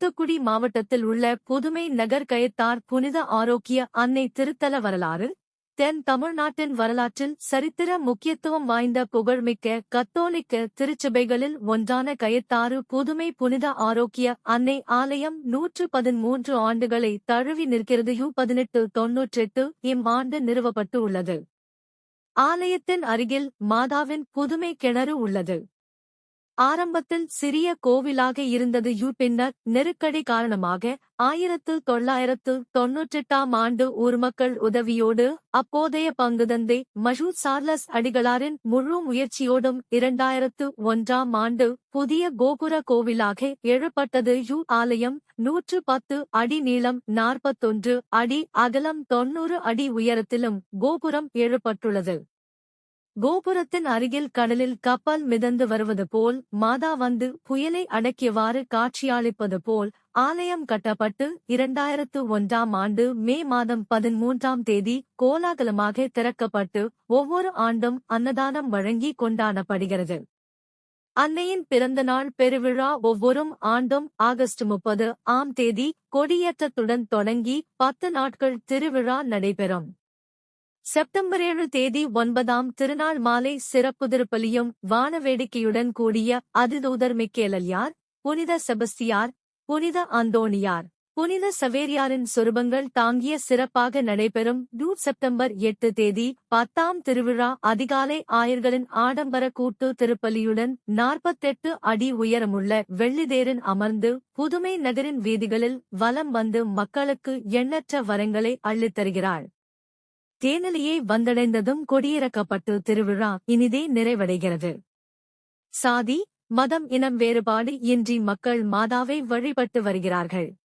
தூத்துக்குடி மாவட்டத்தில் உள்ள புதுமை நகர் கயத்தார் புனித ஆரோக்கிய அன்னை திருத்தல வரலாறு தென் தமிழ்நாட்டின் வரலாற்றில் சரித்திர முக்கியத்துவம் வாய்ந்த புகழ்மிக்க கத்தோலிக்க திருச்சபைகளில் ஒன்றான கயத்தாறு புதுமை புனித ஆரோக்கிய அன்னை ஆலயம் நூற்று பதிமூன்று ஆண்டுகளை தழுவி நிற்கிறது. யு பதினெட்டு தொன்னூற்றெட்டு இம் ஆண்டு நிறுவப்பட்டு உள்ளது. ஆலயத்தின் அருகில் மாதாவின் புதுமை கிணறு உள்ளது. ஆரம்பத்தில் சிறிய கோவிலாக இருந்தது. யூ பின்னர் நெருக்கடி காரணமாக ஆயிரத்து தொள்ளாயிரத்து தொன்னூற்றெட்டாம் ஆண்டு ஊர்மக்கள் உதவியோடு அப்போதைய பங்குதந்தை மஷூத் சார்லஸ் அடிகளாரின் முழு முயற்சியோடும் இரண்டாயிரத்து ஒன்றாம் ஆண்டு புதிய கோபுர கோவிலாக எழுப்பட்டது யூ ஆலயம் நூற்று பத்து அடி நீளம் நாற்பத்தொன்று அடி அகலம் தொன்னூறு அடி உயரத்திலும் கோபுரம் எழுப்பட்டுள்ளது கோபுரத்தின் அருகில் கடலில் கப்பல் மிதந்து வருவது போல் மாதா வந்து புயலை அடக்கியவாறு காட்சியளிப்பது போல் ஆலயம் கட்டப்பட்டு இரண்டாயிரத்து ஒன்றாம் ஆண்டு மே மாதம் பதிமூன்றாம் தேதி கோலாகலமாக திறக்கப்பட்டு ஒவ்வொரு ஆண்டும் அன்னதானம் வழங்கி கொண்டாடப்படுகிறது. அன்னையின் பிறந்தநாள் பெருவிழா ஒவ்வொரு ஆண்டும் ஆகஸ்ட் முப்பது ஆம் தேதி கொடியேற்றத்துடன் தொடங்கி பத்து நாட்கள் திருவிழா நடைபெறும். செப்டம்பர் ஏழு தேதி ஒன்பதாம் திருநாள் மாலை சிறப்பு திருப்பலியும் வானவேடிக்கையுடன் கூடிய அதிதூதர் மிக்கேலல்யார் புனித செபஸ்தியார் புனித அந்தோணியார் புனித சவேரியாரின் சொருபங்கள் தாங்கிய சிறப்பாக நடைபெறும் டூ செப்டம்பர் எட்டு தேதி பத்தாம் திருவிழா அதிகாலை ஆயர்களின் ஆடம்பர கூட்டு திருப்பலியுடன் நாற்பத்தெட்டு அடி உயரமுள்ள வெள்ளிதேரின் அமர்ந்து புதுமை நகரின் வீதிகளில் வலம் வந்து மக்களுக்கு எண்ணற்ற வரங்களை அள்ளித்தருகிறாள். தேனலியை வந்தடைந்ததும் கொடியிறக்கப்பட்டு திருவிழா இனிதே நிறைவடைகிறது. சாதி மதம் இனம் வேறுபாடு இன்றி மக்கள் மாதாவை வழிபட்டு வருகிறார்கள்.